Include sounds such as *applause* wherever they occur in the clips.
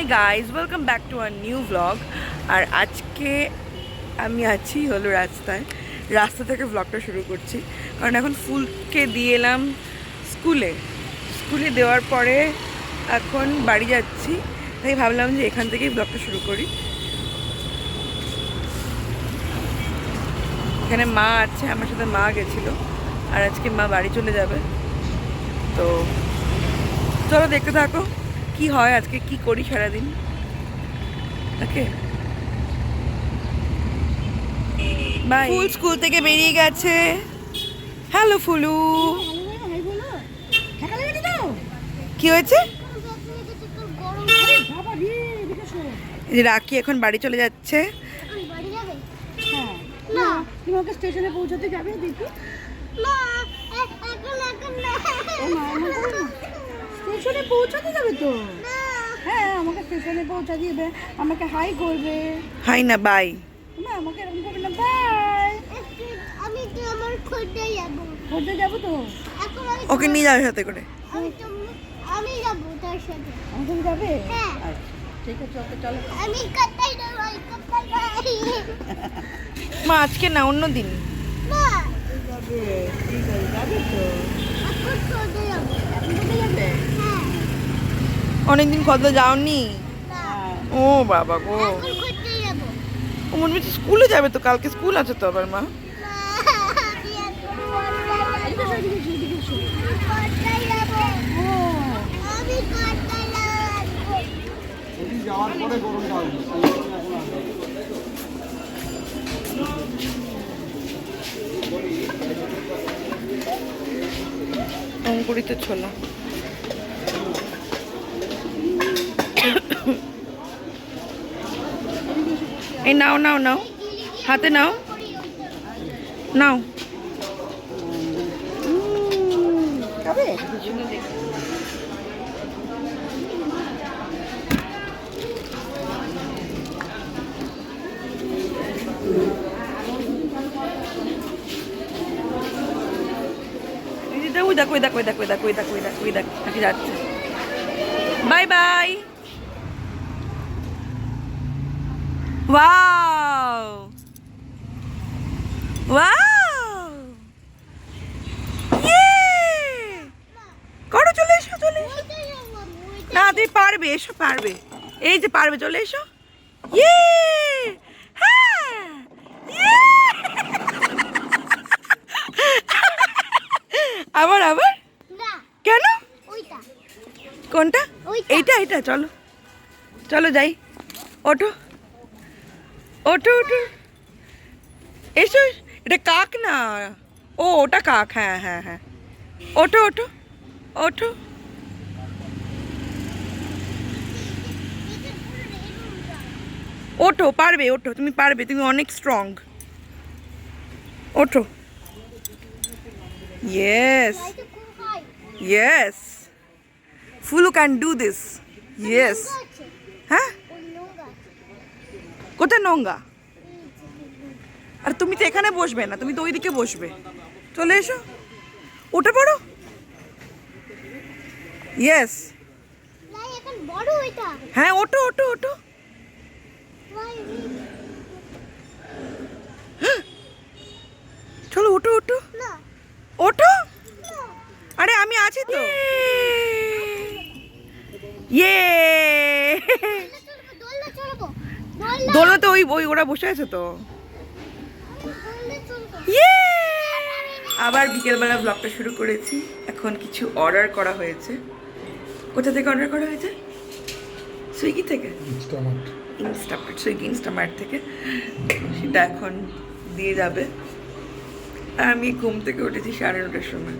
Hi guys welcome back to our new blog আর আজকে আমি আছি হলো রাস্তায়। রাস্তা থেকে ব্লগটা শুরু করছি। কারণ এখন ফুলকে দিয়ে এলাম স্কুলে। স্কুলে দেওয়ার পরে এখন বাড়ি যাচ্ছি। তাই ভাবলাম যে এখান থেকেই ব্লগটা শুরু করি। এখানে মা আছে, আমার সাথে মা গেছিল। আর আজকে মা বাড়ি চলে যাবে। তো চলো দেখতে থাকো। কি হয় আজকে? কি করি সারাদিন? ওকে। বাই ফুল স্কুল থেকে বেরিয়ে গেছে। হ্যালো ফুলু। কি হয়েছে? রাখি এখন বাড়ি চলে যাচ্ছে। তুমি ওকে স্টেশনে পৌঁছাতে যাবে দেখি। স্টেশনে পৌঁছাতে যাবে তো? হ্যাঁ আমাকে স্টেশনে পৌঁছা দিবে। আমাকে হাই করবে। হাই না বাই। না আমাকে এরকম করবে না বাই। আমি তো আমার খুঁজতে যাব। ঘুরতে যাব তো? এখন আমি ওকে নিয়ে যাবে সাথে করে। আমি তো আমি যাব তার সাথে। সাথে যাবে? হ্যাঁ। আচ্ছা, ঠিক আছে ওকে চলো। আমি যাব? আমি কোথায় মা আজকে না অন্য দিন। না যাবে ঠিক আছে যাবে তো এখন খুঁজতে যাব এখন কোথায় যাবে হ্যাঁ অনেকদিন কত যাওনি? না ও বাবা গো। মনে হচ্ছে স্কুলে যাবে তো কালকে স্কুল আছে তো আবার মা। না আমি এখন এদিকে এসো, এদিকে এসো, এদিকে এসো। কোথায় যাব ও, আমি কোথায় যাব অঙ্কুরিত ছোলা এই নাও নাও নাও। হাতে নাও। নাও। দেখো দেখো দেখো দেখো দেখো দেখো, ওই দেখো আগে যাচ্ছে। Bye bye. ওয়াও ওয়াও ইয়ে করো চলে এসো চলে এসো। না তুমি পারবে এসো পারবে। এই যে পারবে চলে এসো। ইয়ে হ্যাঁ। *laughs* আবার আবার? কেন? কোনটা। এইটা এইটা চলো। চলো যাই। ওঠো। ওঠো ওঠো। এসো এটা কাক না? ও ওটা কাক হ্যাঁ হ্যাঁ হ্যাঁ। ওঠো ওঠো ওঠো। ওঠো পারবে ওঠো তুমি পারবে তুমি অনেক স্ট্রং ওঠো। Yes yes Phulu can do this yes হ্যাঁ? কোথায় নোংরা আর তুমি তো এখানে বসবে না তুমি তো ওইদিকে বসবে। চলে এসো। ওটা পড়ো। ইয়েস হ্যাঁ ওটো ওটো ওটো চলো ওটো ওঠো না ওঠো না আরে আমি আছি তো ইয়ে দোলনা চলবো দোলনা দোলো তো ওই ওই ওরা বসে আছে তো। আবার বিকেলবেলা ব্লগটা শুরু করেছি। এখন কিছু অর্ডার করা হয়েছে। কোথা থেকে অর্ডার করা হয়েছে? সুইগি থেকে? ইনস্টামার্ট সুইগি ইনস্টামার্ট থেকে। সেটা এখন দিয়ে যাবে। আর আমি ঘুম থেকে উঠেছি সাড়ে নটার সময়।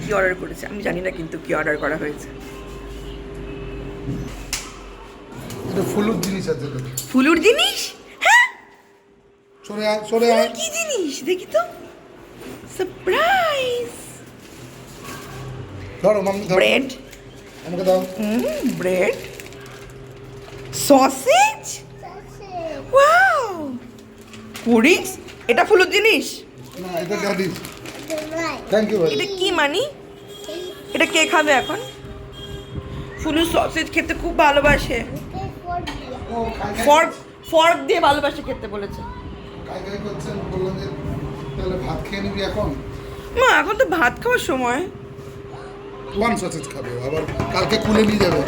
কি অর্ডার করেছে। আমি জানি না কিন্তু কি অর্ডার করা হয়েছে এটা ফুলুর জিনিস আছে ফুলুর জিনিস? হ্যাঁ? সরে আয় সরে আয়। কি জিনিস? দেখি তো। সারপ্রাইজ ধরো মাম্মি ধরো। ব্রেড আমাকে দাও। ব্রেড সসেজ ওয়াও পুরিংস এটা ফুলুর জিনিস? না এটা দোলনায় থ্যাংক ইউ ভাই এটা কি মানি? এটা কে খাবে এখন? ফুলু সসেজ খেতে খুব ভালোবাসে এই ফোর দিয়ে ও খাই খাই ফর্ক ফর্ক দিয়ে ভালোবাসে খেতে বলেছে। তাহলে ভাত খেয়ে নিবি এখন? মা এখন তো ভাত খাওয়ার সময়। ওয়ান সসেজ খাবে আবার কালকে খুলে নিয়ে যাবে।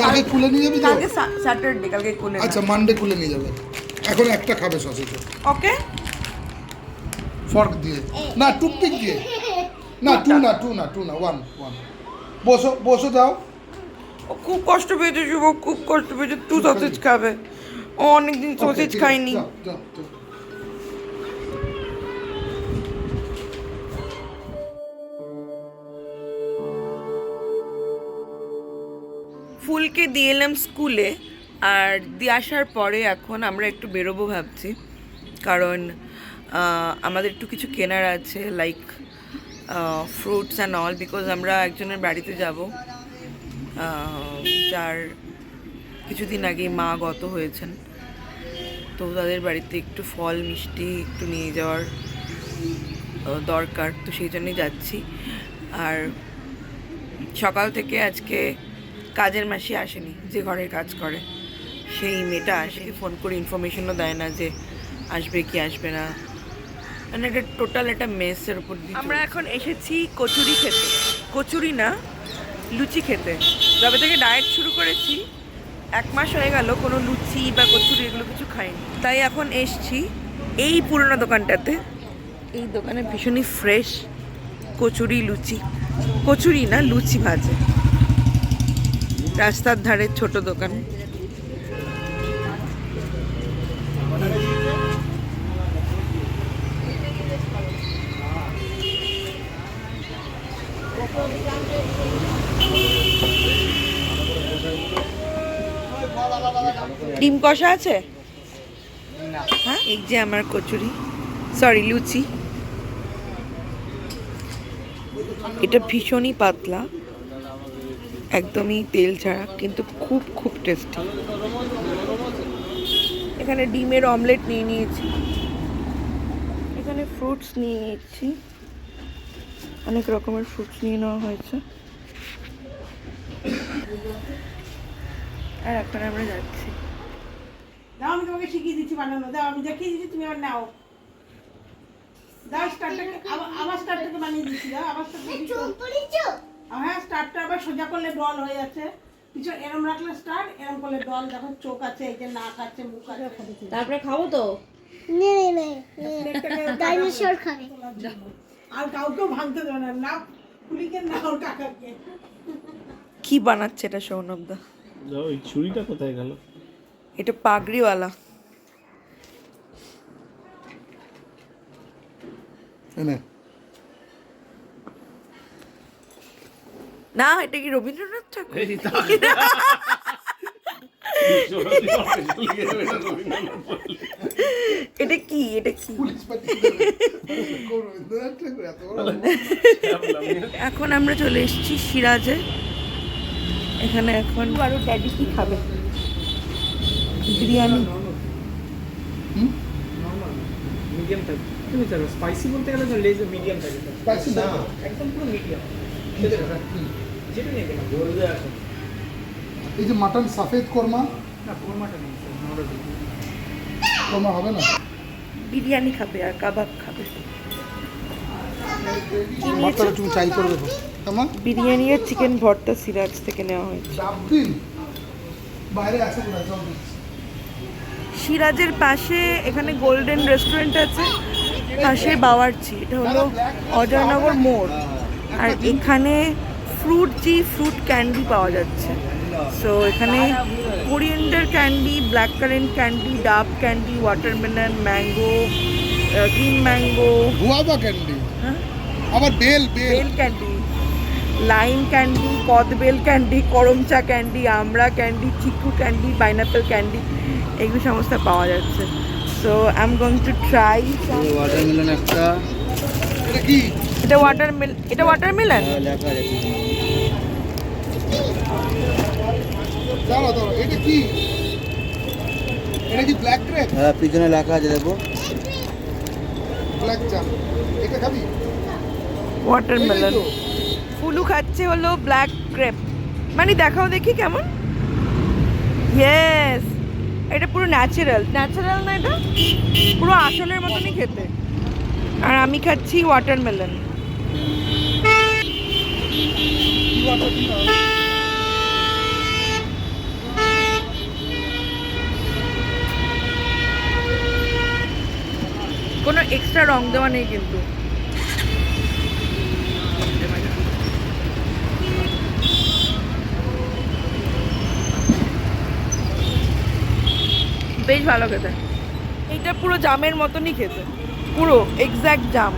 কালকে খুলে নিয়ে যাবি কালকে স্যাটারডে কালকে কোলে আচ্ছা মানডে খুলে নিয়ে যাবে। এখন একটা খাবে সসেজ ওকে? ফর্ক দিয়ে। না টুকপিক দিয়ে। না টু না টু না টু না ওয়ান ওয়ান বসো বসো যাও খুব কষ্ট পেয়েছে শুভ খুব কষ্ট পেয়েছে। তুই সসেজ খাবে। ও অনেকদিন সসেজ যাও। ফুলকে দিয়ে এলাম স্কুলে আর দিয়ে আসার পরে এখন আমরা একটু বেরোবো ভাবছি। কারণ আমাদের একটু কিছু কেনার আছে like fruits and all because আমরা একজনের বাড়িতে যাব। যার কিছুদিন আগে মা গত হয়েছেন। তো তাদের বাড়িতে একটু ফল মিষ্টি একটু নিয়ে যাওয়ার দরকার। তো সেই জন্যই যাচ্ছি। আর সকাল থেকে আজকে কাজের মাসি আসেনি যে ঘরের কাজ করে। সেই মেয়েটা আসে ফোন করে ইনফরমেশনও দেয় না যে আসবে কি আসবে না। মানে এটা টোটাল একটা মেসের উপর আমরা এখন এসেছি কচুরি খেতে। কচুরি না লুচি খেতে। যবে থেকে ডায়েট শুরু করেছি, এক মাস হয়ে গেল কোনো লুচি বা কচুরি এগুলো কিছু খাইনি। তাই এখন এসছি এই পুরোনো দোকানটাতে। এই দোকানে ভীষণই ফ্রেশ কচুরি, লুচি। কচুরি না, লুচি ভাজে। রাস্তার ধারে ছোট দোকান। ডিম কষা আছে? হ্যাঁ এই যে আমার কচুরি। সরি লুচি। এটা ভীষণই পাতলা। একদমই তেল ছাড়া কিন্তু খুব খুব টেস্টি এখানে ডিমের অমলেট নিয়ে নিয়েছি। এখানে ফ্রুটস নিয়ে নিয়েছি। অনেক রকমের ফ্রুটস নিয়ে নেওয়া হয়েছে। আর এখন আমরা যাচ্ছি। দাও আমি তোমাকে শিখিয়ে দিচ্ছি বানানো। দাও আমি দেখিয়ে দিচ্ছি তুমি আবার নাও। দাও স্টার্টটাকে আবার- স্টার্টটাকে বানিয়ে দিচ্ছি দাও আবার হ্যাঁ স্টার্টটা আবার সোজা করলে ডল হয়ে যাচ্ছে। পিছন এরম রাখলে স্টার্ট এরম করলে ডল দেখো চোখ আছে এই যে নাক আছে মুখ আছে। তারপরে খাব তো? নে নে প্লেটটাকে ডাইনোসর খাবে। আর কাউকেও ভাঙতে দেবে না। না পুলিকে নাও টাকাকে কি বানাচ্ছে এটা সৌনকদা? ওই ছুরিটা কোথায় গেল? এটা পাগড়িওয়ালা। না। এটা কি রবীন্দ্রনাথ ঠাকুর? *laughs* এটা কি? এটা কি? এখন আমরা চলে এসেছি সিরাজে। এখানে এখন আরও ড্যাডি কি খাবে? বিরিয়ানি। মিডিয়াম থাকে তুমি স্পাইসি বলতে গেলে তো লেজ মিডিয়াম থাকে স্পাইসি না একদম পুরো মিডিয়াম যেটা নেবে না বলবে এখন। এই যে মাটন সাফেদ কোরমা? না কোরমাটা নেই স্যার কোরমা হবে না? বিরিয়ানি খাবে আর কাবাব খাবে। তুমি করে দেবো বিরিয়ানি আর চিকেন ভর্তা সিরাজ থেকে নেওয়া হয়েছে। বাইরে আছে সিরাজের পাশে এখানে গোল্ডেন রেস্টুরেন্ট আছে পাশে বাওয়ার্চি এটা হলো অজয়নগর মোড়। আর এখানে ফ্রুট জি ফ্রুট ক্যান্ডি পাওয়া যাচ্ছে। সো এখানে coriander candy black currant candy ডাব candy watermelon mango green mango guava candy হ্যাঁ আবার বেল বেল বেল ক্যান্ডি লাইম ক্যান্ডি কদবেল ক্যান্ডি করমচা ক্যান্ডি আমড়া ক্যান্ডি চিকু ক্যান্ডি পাইনাপেল ক্যান্ডি এগুলো সমস্ত পাওয়া যাচ্ছে। So I am going to try watermelon একটা। এটা কি? এটা ওয়াটার মিল এটা ওয়াটার মিলন লেখা আছে। দাঁড়া দাঁড়া এটা কি? এটা কি ব্ল্যাক হ্যাঁ পিছনে লেখা আছে দেখো। ব্ল্যাক জাম এটা খাবি? ওয়াটার এটাই মেলন তো। ফুলু খাচ্ছে হলো ব্ল্যাক গ্রেপ মানে দেখাও দেখি কেমন। ইয়েস এটা পুরো ন্যাচারাল ন্যাচারাল না এটা? পুরো আসলের মতনই খেতে। আর আমি খাচ্ছি ওয়াটারমেলন কোনো এক্সট্রা রং দেওয়া নেই কিন্তু। বেশ ভালো খেতে। এইটা পুরো জামের মতনই খেতে। পুরো এক্স্যাক্ট জাম।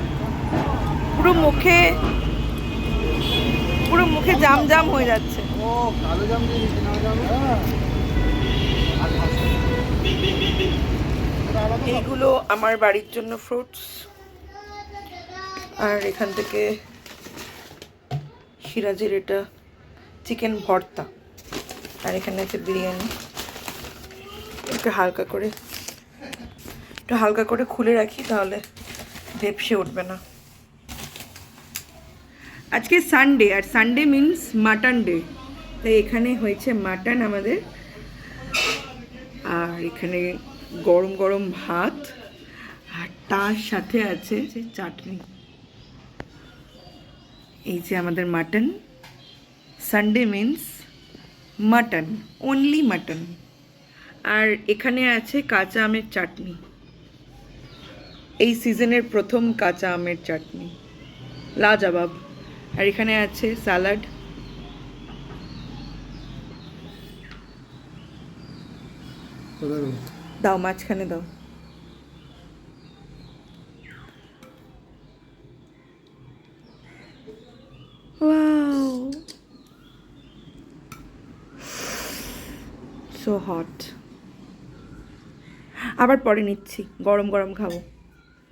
পুরো মুখে পুরো মুখে জাম জাম হয়ে যাচ্ছে। ও কালো জাম এইগুলো আমার বাড়ির জন্য ফ্রুটস আর এখান থেকে সিরাজের এটা চিকেন ভর্তা। আর এখানে আছে বিরিয়ানি। একটু হালকা করে। একটু হালকা করে খুলে রাখি, তাহলে ভেপসে উঠবে না। আজকে সানডে আর সানডে মিন্স মাটন ডে তাই এখানে হয়েছে মাটন আমাদের। আর এখানে গরম গরম ভাত, আর তার সাথে আছে চাটনি। এই যে আমাদের mutton Sunday means mutton only mutton আর এখানে আছে কাঁচা আমের চাটনি। এই সিজনের প্রথম কাঁচা আমের চাটনি। লাজবাব। আর এখানে আছে স্যালাড। দাও, মাঝখানে দাও। সো হট আবার পরে নিচ্ছি, গরম গরম খাব।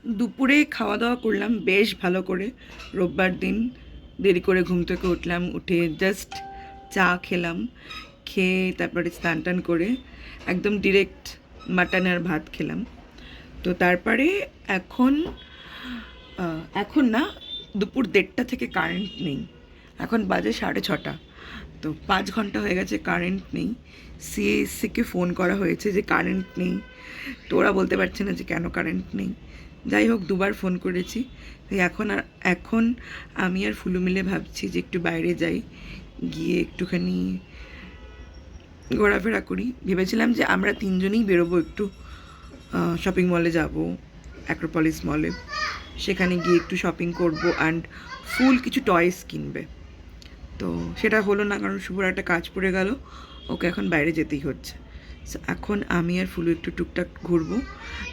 দুপুরে খাওয়া দাওয়া করলাম বেশ ভালো করে। রোববার দিন দেরি করে ঘুম থেকে উঠলাম, উঠে জাস্ট চা খেলাম, খেয়ে তারপরে স্নান টান করে একদম ডিরেক্ট মাটন আর ভাত খেলাম। তো তারপরে এখন এখন না, দুপুর দেড়টা থেকে কারেন্ট নেই। এখন বাজে সাড়ে ছটা। তো পাঁচ ঘণ্টা হয়ে গেছে কারেন্ট নেই। সিএসসিকে ফোন করা হয়েছে যে কারেন্ট নেই। তো ওরা বলতে পারছে না যে কেন কারেন্ট নেই। যাই হোক, দুবার ফোন করেছি। এখন আর, এখন আমি আর ফুলু মিলে ভাবছি যে একটু বাইরে যাই, গিয়ে একটুখানি ঘোরাফেরা করি। ভেবেছিলাম যে আমরা তিনজনেই বেরোবো একটু শপিং মলে যাব অ্যাক্রোপলিস মলে সেখানে গিয়ে একটু শপিং করব অ্যান্ড ফুল কিছু টয়েস কিনবে। তো সেটা হলো না, কারণ শুভর একটা কাজ পড়ে গেল, ওকে এখন বাইরে যেতেই হচ্ছে। এখন আমি আর ফুলু একটু টুকটাক ঘুরবো।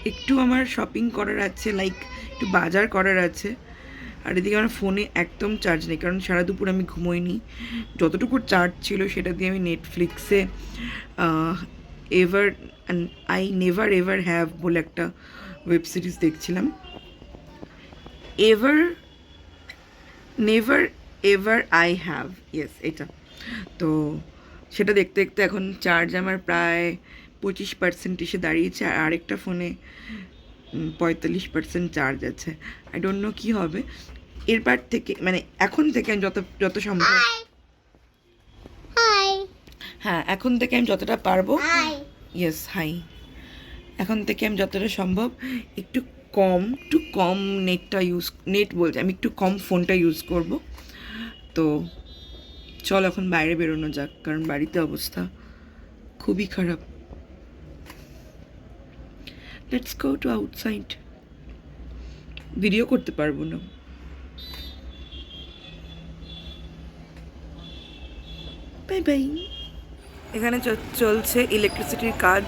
একটু আমার শপিং করার আছে লাইক একটু বাজার করার আছে। আর এদিকে আমার ফোনে একদম চার্জ নেই, কারণ সারা দুপুর আমি ঘুমোইনি। যতটুকু চার্জ ছিল সেটা দিয়ে আমি নেটফ্লিক্সে ever I never ever have বলে একটা ওয়েব সিরিজ দেখছিলাম। Ever never ever I have yes এটা। তো সেটা দেখতে দেখতে এখন চার্জ আমার প্রায় পঁচিশ পার্সেন্ট এসে দাঁড়িয়েছে আর আরেকটা ফোনে পঁয়তাল্লিশ পার্সেন্ট চার্জ আছে। আই ডোন্ট নো কী হবে। এরপর থেকে মানে এখন থেকে আমি যত যত সম্ভব হ্যাঁ এখন থেকে আমি যতটা পারব ইয়েস হাই এখন থেকে আমি যতটা সম্ভব একটু কম একটু কম নেটটা ইউজ নেট বলছি আমি একটু কম ফোনটা ইউজ করব। তো চল এখন বাইরে বেরোনো যাক, কারণ বাড়িতে অবস্থা খুবই খারাপ। Let's go to outside video করতে পারব না। বাই বাই এখানে চলছে ইলেকট্রিসিটির কাজ।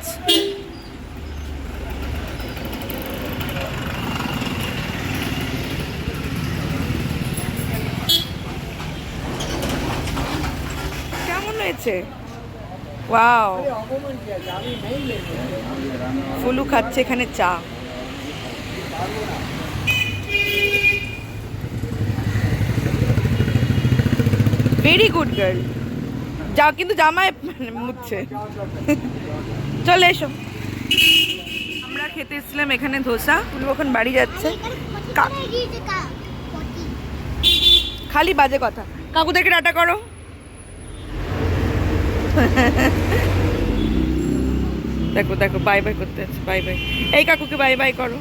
কেমন ওয়াও ফুলু খাচ্ছে এখানে চা। ভেরি গুড গার্ল যা কিন্তু জামায় মানে মুছছে চলে এসো। আমরা খেতে এসেছিলাম এখানে ধোসা। ফুলু এখন বাড়ি যাচ্ছে। খালি বাজে কথা। কাকুদেরকে টাটা করো। দেখো দেখো বাই বাই করতে আছে বাই বাই এই কাকুকে বাই বাই করো।